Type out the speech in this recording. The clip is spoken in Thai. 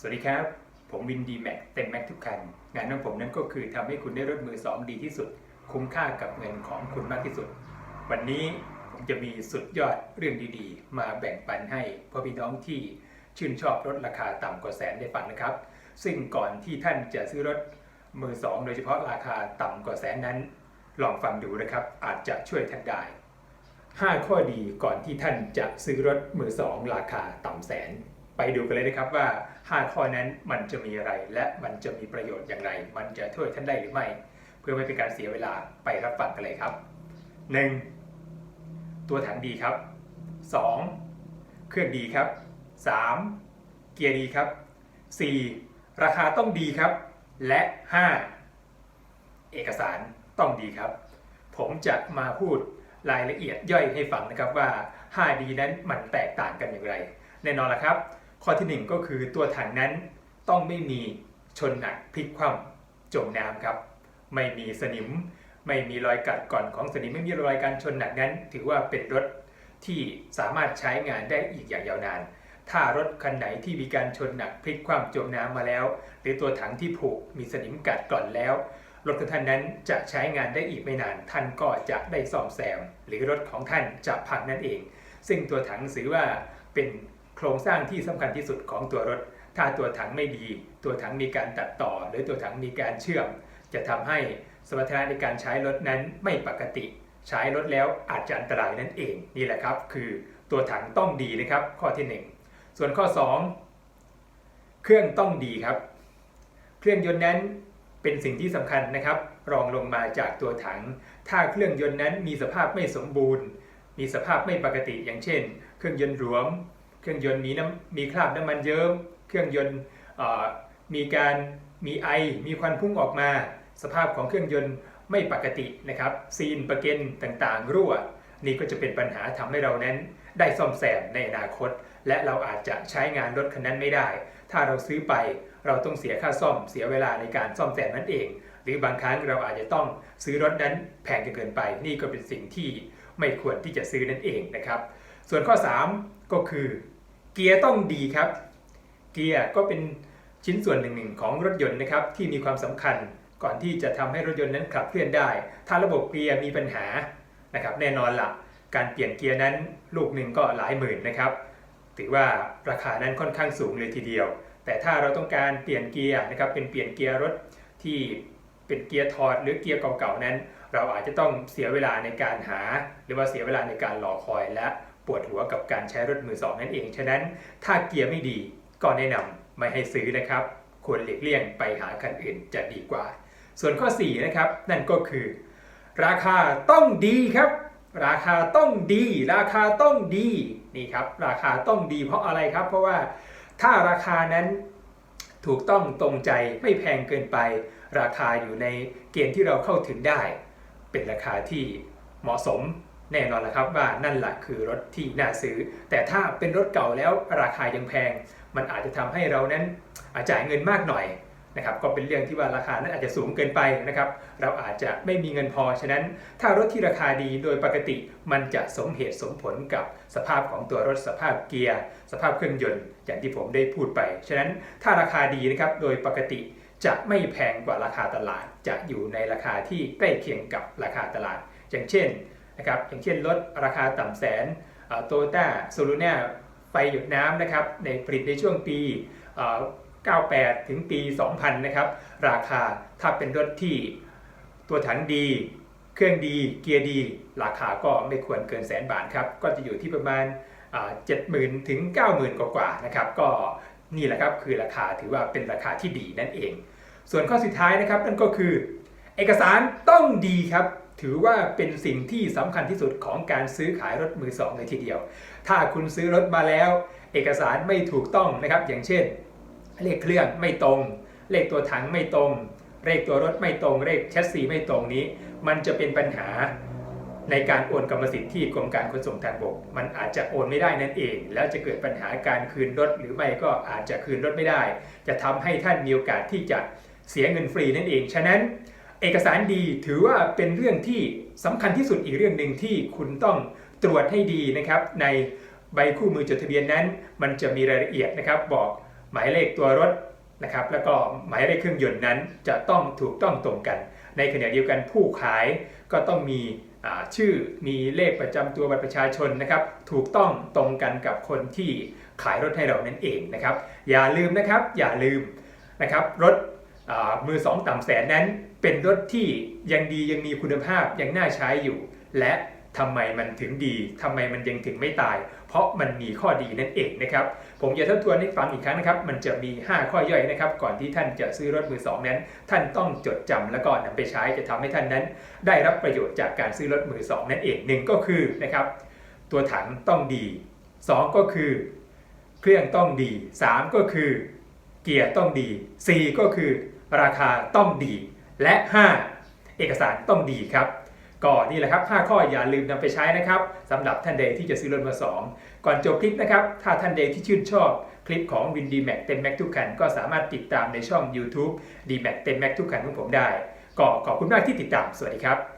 สวัสดีครับ ผมวินดีแม็กเต็มแม็กทุกคัน งานของผมนั้นก็คือทำให้คุณได้รถมือ 2 ดีที่สุด คุ้มค่ากับเงินของคุณมากที่สุด วันนี้ผมจะมีสุดยอดเรื่องดีๆ มาแบ่งปันให้พ่อพี่น้องที่ชื่นชอบรถราคาต่ำกว่าแสนได้ฟังนะครับ ซึ่งก่อนที่ท่านจะซื้อรถมือ 2 โดยเฉพาะราคาต่ำกว่าแสนนั้น ลองฟังดูนะครับ อาจจะช่วยท่านได้ 5 ข้อดีก่อนที่ท่านจะซื้อรถมือ 2 ราคาต่ำแสน ไปดูกันเลยนะครับว่า 5 ข้อนั้นมันจะมีอะไร และมันจะมีประโยชน์อย่างไร มันจะช่วยท่านได้หรือไม่ เพื่อไม่เป็นการเสียเวลาไปรับฟังกันเลยครับ 1. ตัวถังดีครับ 2. เครื่องดีครับ 3. เกียร์ดีครับ 4. ราคาต้องดีครับ และ 5. เอกสารต้องดีครับ ผมจะมาพูดรายละเอียดย่อยให้ฟังนะครับว่า 5D นั้นมันแตกต่างกันอย่างไร แน่นอนละครับ ข้อทีหนึ่1 ก็คือตัวถังนั้นต้องไม่มีชนหนักพลิกคว่ำจมน้ำครับ ไม่มีสนิม ไม่มีรอยกัดก่อนของสนิมไม่มีรอยการชนหนักนั้น ถือว่าเป็นรถที่สามารถใช้งานได้อีกอย่างยาวนาน ถ้ารถคันไหนที่มีการชนหนักพลิกคว่ำจมน้ำมาแล้ว หรือตัวถังที่ผุมีสนิมกัดก่อนแล้วรถของท่านนั้นจะใช้งานได้อีกไม่นาน ท่านก็จะได้ซ่อมแซม หรือรถของท่านจะพังนั่นเอง ซึ่งตัวถังถือว่าเป็น โครงสร้างที่สำคัญที่สุดของตัวรถ ถ้าตัวถังไม่ดี ตัวถังมีการตัดต่อ หรือตัวถังมีการเชื่อม จะทำให้สมรรถนะในการใช้รถนั้นไม่ปกติ ใช้รถแล้วอาจจะอันตรายนั่นเองนี่แหละครับ คือตัวถังต้องดีนะครับ ข้อที่ 1 ส่วนข้อ 2 เครื่องต้องดีครับ เครื่องยนต์นั้นเป็นสิ่งที่สำคัญนะครับ รองลงมาจากตัวถัง ถ้าเครื่องยนต์นั้นมีสภาพไม่สมบูรณ์ มีสภาพไม่ปกติอย่างเช่น เครื่องยนต์หลวม เครื่องยนต์มีน้ำมีคราบน้ำมันเยิ้มเครื่องยนต์มีการมีไอ มีควันพุ่งออกมา สภาพของเครื่องยนต์ไม่ปกตินะครับ ซีนประเก็นต่างๆ รั่ว นี่ก็จะเป็นปัญหาทำให้เรานั้น ได้ซ่อมแซมในอนาคต และเราอาจจะใช้งานรถคันนั้นไม่ได้ ถ้าเราซื้อไปเราต้องเสียค่าซ่อมเสียเวลาในการซ่อมแซมนั่นเอง หรือบางครั้งเราอาจจะต้องซื้อรถนั้นแพงจนเกินไป นี่ก็เป็นสิ่งที่ไม่ควรที่จะซื้อนั่นเองนะครับ ส่วนข้อ 3 ก็คือเกียร์ต้องดีครับ เกียร์ก็เป็นชิ้นส่วนหนึ่งของรถยนต์นะครับที่มีความสำคัญก่อนที่จะทำให้รถยนต์นั้นขับเคลื่อนได้ ถ้าระบบเกียร์มีปัญหานะครับแน่นอนล่ะ การเปลี่ยนเกียร์นั้นลูกหนึ่งก็หลายหมื่นนะครับ ถือว่าราคานั้นค่อนข้างสูงเลยทีเดียว แต่ถ้าเราต้องการเปลี่ยนเกียร์นะครับเป็นเปลี่ยนเกียร์รถที่เป็นเกียร์ถอดหรือเกียร์เก่าๆนั้น เราอาจจะต้องเสียเวลาในการหา หรือว่าเสียเวลาในการรอคอยและ ปวดหัวกับการใช้รถมือสองนั่นเอง ฉะนั้นถ้าเกียร์ไม่ดีก็แนะนำไม่ให้ซื้อนะครับ ควรหลีกเลี่ยงไปหาคันอื่นจะดีกว่า ส่วนข้อ 4 นะครับ นั่นก็คือ ราคาต้องดีครับ ราคาต้องดี ราคาต้องดีนี่ครับ ราคาต้องดีเพราะอะไรครับ เพราะว่าถ้าราคานั้นถูกต้องตรงใจไม่แพงเกินไป ราคาอยู่ในเกณฑ์ที่เราเข้าถึงได้ เป็นราคาที่เหมาะสม แน่นอนแหละครับว่านั่นแหละคือรถที่น่าซื้อ แต่ถ้าเป็นรถเก่าแล้วราคายังแพง มันอาจจะทำให้เรานั้นอาจ่ายเงินมากหน่อยนะครับก็เป็นเรื่องที่ว่าราคานั้นอาจจะสูงเกินไปนะครับเราอาจจะไม่มีเงินพอ ฉะนั้นถ้ารถที่ราคาดีโดยปกติมันจะสมเหตุสมผลกับสภาพของตัวรถสภาพเกียร์ สภาพเครื่องยนต์ อย่างที่ผมได้พูดไป ฉะนั้นถ้าราคาดีนะครับโดยปกติจะไม่แพงกว่าราคาตลาด จะอยู่ในราคาที่ใกล้เคียงกับราคาตลาด อย่างเช่น นะครับอย่างเช่นรถราคาต่ำแสนโตโยต้าโซลูน่าไฟหยดน้ำนะครับในผลิตในช่วงปี 98 ถึงปี 2000 นะครับ ราคาถ้าเป็นรถที่ตัวถังดี เครื่องดี เกียร์ดี ราคาก็ไม่ควรเกินแสนบาทครับ ก็จะอยู่ที่ประมาณเจ็ดหมื่นถึง 90,000 กว่าๆนะครับ ก็นี่แหละครับคือราคาถือว่าเป็นราคาที่ดีนั่นเอง ส่วนข้อสุดท้ายนะครับนั่นก็คือ เอกสารต้องดีครับ ถือว่าเป็นสิ่งที่สำคัญที่สุดของการซื้อขายรถมือสองเลยทีเดียว ถ้าคุณซื้อรถมาแล้ว เอกสารไม่ถูกต้องนะครับ อย่างเช่น เลขเครื่องไม่ตรง เลขตัวถังไม่ตรง เลขตัวรถไม่ตรง เลขแชสซีไม่ตรงนี้ มันจะเป็นปัญหาในการโอนกรรมสิทธิ์ที่กรมการขนส่งทางบก มันอาจจะโอนไม่ได้นั่นเอง แล้วจะเกิดปัญหาการคืนรถหรือไม่ก็อาจจะคืนรถไม่ได้ จะทำให้ท่านมีโอกาสที่จะเสียเงินฟรีนั่นเอง ฉะนั้น เอกสารดีถือว่าเป็นเรื่องที่สำคัญที่สุดอีกเรื่องหนึ่งที่คุณต้องตรวจให้ดีนะครับ ในใบคู่มือจดทะเบียนนั้น มันจะมีรายละเอียดนะครับ บอกหมายเลขตัวรถนะครับ แล้วก็หมายเลขเครื่องยนต์นั้นจะต้องถูกต้องตรงกัน ในขณะเดียวกันผู้ขายก็ต้องมีชื่อมีเลขประจำตัวบัตรประชาชนนะครับ ถูกต้องตรงกันกับคนที่ขายรถให้เรานั่นเองนะครับ อย่าลืมนะครับอย่าลืมนะครับรถมือสองต่ำแสนนั้น เป็นรถที่ยังดียังมีคุณภาพยังน่าใช้อยู่ และทำไมมันถึงดีทำไมมันยังถึงไม่ตาย เพราะมันมีข้อดีนั่นเองนะครับ ผมจะทบทวนให้ฟังอีกครั้งนะครับ มันจะมี 5 ข้อย่อยนะครับ ก่อนที่ท่านจะซื้อรถมือสองนั้น ท่านต้องจดจำแล้วก็นำไปใช้จะทำให้ท่านนั้น ได้รับประโยชน์จากการซื้อรถมือสองนั่นเองหนึ่งก็คือนะครับ ตัวถังต้องดี 2 ก็คือ เครื่องต้องดี 3 ก็คือ เกียร์ต้องดี 4 ก็คือ ราคาต้องดี และ 5 เอกสารต้องดีครับก็นี่แหละครับ 5 ข้ออย่าลืมนำไปใช้นะครับสำหรับท่านใดที่จะซื้อรถมาสองก่อนจบคลิปนะครับ ถ้าท่านใดที่ชื่นชอบคลิปของ Win D Max เต็มแม็กทุกคันก็สามารถติดตามในช่อง YouTube D Max เต็มแม็กทุกคันของผมได้ ก็ขอบคุณมากที่ติดตาม สวัสดีครับ